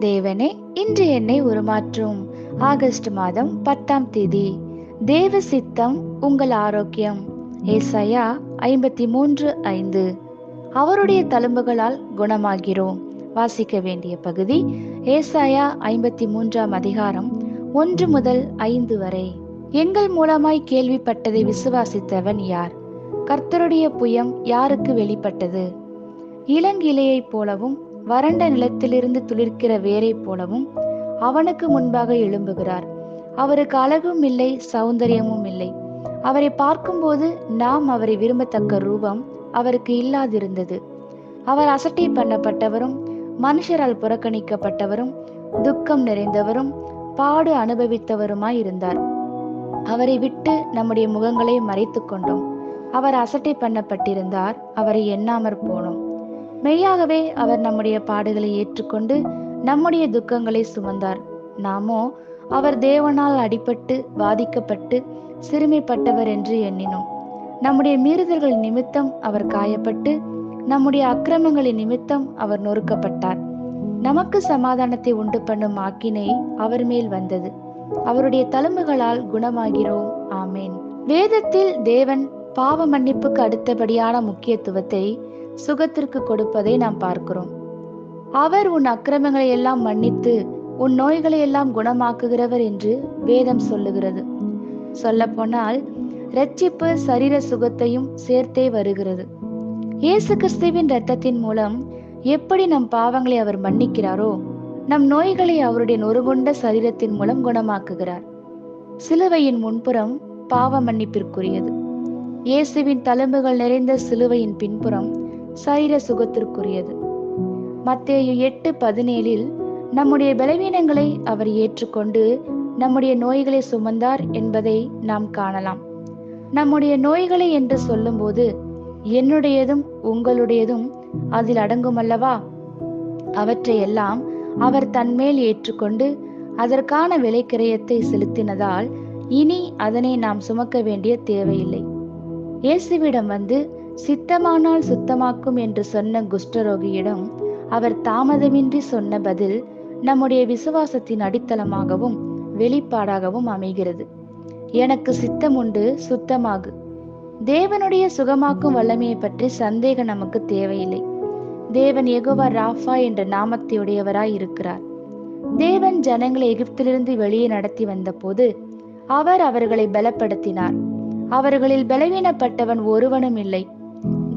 தேவனே இன்று என்னை உருமாற்றும். ஆகஸ்ட் மாதம் பத்தாம் தேதி. தேவ சித்தம் உங்கள் ஆரோக்கியம். ஏசாயா ஐம்பத்தி மூன்று ஐந்து. அவருடைய தழும்புகளால் குணமாகிறோம். வாசிக்க வேண்டிய பகுதி ஏசாயா ஐம்பத்தி மூன்றாம் அதிகாரம் ஒன்று முதல் ஐந்து வரை. எங்கள் மூலமாய் கேள்விப்பட்டதை விசுவாசித்தவன் யார்? கர்த்தருடைய புயம் யாருக்கு வெளிப்பட்டது? இளங்கிளையைப் போலவும் வறண்ட நிலத்திலிருந்து துளிர்க்கிற வேரை போலவும் அவனுக்கு முன்பாக எழும்புகிறார். அவருக்கு அழகும் இல்லை சௌந்தரியமும் இல்லை. அவரை பார்க்கும்போது நாம் அவரை விரும்பத்தக்க ரூபம் அவருக்கு இல்லாதிருந்தது. அவர் அசட்டை பண்ணப்பட்டவரும் மனுஷரால் புறக்கணிக்கப்பட்டவரும் துக்கம் நிறைந்தவரும் பாடு அனுபவித்தவருமாய் இருந்தார் அவரை விட்டு நம்முடைய முகங்களை மறைத்து கொண்டோம். அவர் அசட்டை பண்ணப்பட்டிருந்தார் அவரை எண்ணாமற் போனோம். மெய்யாகவே அவர் நம்முடைய பாடுகளை ஏற்றுக்கொண்டு நம்முடைய துக்கங்களை சுமந்தார். நாமோ அவர் தேவனால் அடிபட்டு பாதிக்கப்பட்டு சிறுமைப்பட்டவர் என்று எண்ணினோம். நம்முடைய மீறுதல்கள் நிமித்தம் அவர் காயப்பட்டு நம்முடைய அக்கிரமங்களின் நிமித்தம் அவர் நொறுக்கப்பட்டார். நமக்கு சமாதானத்தை உண்டு பண்ணும் ஆக்கினை அவர் மேல் வந்தது. அவருடைய தழும்புகளால் குணமாகிறோம். ஆமேன். வேதத்தில் தேவன் பாவ மன்னிப்புக்கு அடுத்தபடியான முக்கியத்துவத்தை சுகத்திற்கு கொடுப்பதை நாம் பார்க்கிறோம். அவர் உன் அக்கிரமங்களை எல்லாம் மன்னித்து உன் நோய்களை எல்லாம் குணமாக்குகிறவர் என்று வேதம் சொல்லுகிறது. சொல்ல போனால் ரட்சிப்பு சரீர சுகத்தையும் சேர்த்தே வருகிறது. இயேசு கிறிஸ்துவின் இரத்தத்தின் மூலம் எப்படி நம் பாவங்களை அவர் மன்னிக்கிறாரோ நம் நோய்களை அவருடைய நொறுகுண்ட சரீரத்தின் மூலம் குணமாக்குகிறார். சிலுவையின் முன்புறம் பாவ மன்னிப்பிற்குரியது. இயேசுவின் தழும்புகள் நிறைந்த சிலுவையின் பின்புறம் சரீர சுகத்திற்குரியது. மத்தேயு எட்டு பதினேழில் நம்முடைய பலவீனங்களை அவர் ஏற்றுக்கொண்டு நம்முடைய நோய்களை சுமந்தார் என்பதை நாம் காணலாம். நம்முடைய நோய்களை என்று சொல்லும்போது என்னுடையதும் உங்களுடையதும் அதில் அடங்கும் அல்லவா அவற்றையெல்லாம் அவர் தன்மேல் ஏற்றுக்கொண்டு அதற்கான விலைக்கிரயத்தை செலுத்தினதால் இனி அதனை நாம் சுமக்க வேண்டிய தேவையில்லை. இயேசுவிடம் வந்து சித்தமானால் சுத்தமாக்கும் என்று சொன்ன குஷ்டரோகியிடம் அவர் தாமதமின்றி சொன்ன பதில் நம்முடைய விசுவாசத்தின் அடித்தளமாகவும் வெளிப்பாடாகவும் அமைகிறது. எனக்கு சித்தம் உண்டு சுத்தமாகு. தேவனுடைய சுகமாக்கும் வல்லமையை பற்றி சந்தேகம் நமக்கு தேவையில்லை. தேவன் எகோவா ராஃபா என்ற நாமத்தையுடையவராய் இருக்கிறார். தேவன் ஜனங்களை எகிப்திலிருந்து வெளியே நடத்தி வந்தபோது அவர் அவர்களை பலப்படுத்தினார். அவர்களில் பலவீனப்பட்டவன் ஒருவனும் இல்லை.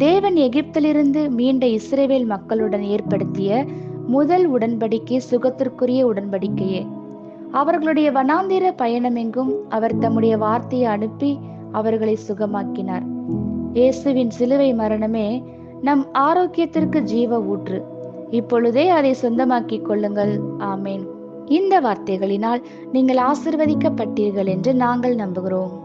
தேவன் எகிப்திலிருந்து மீண்ட இஸ்ரேவேல் மக்களுடன் ஏற்படுத்திய முதல் உடன்படிக்கை சுகத்திற்குரிய உடன்படிக்கையே. அவர்களுடைய வனாந்திர பயணமெங்கும் அவர் தம்முடைய வார்த்தையை அனுப்பி அவர்களை சுகமாக்கினார். இயேசுவின் சிலுவை மரணமே நம் ஆரோக்கியத்திற்கு ஜீவ ஊற்று. இப்பொழுதே அதை சொந்தமாக்கிக் கொள்ளுங்கள். ஆமேன். இந்த வார்த்தைகளினால் நீங்கள் ஆசிர்வதிக்கப்பட்டீர்கள் என்று நாங்கள் நம்புகிறோம்.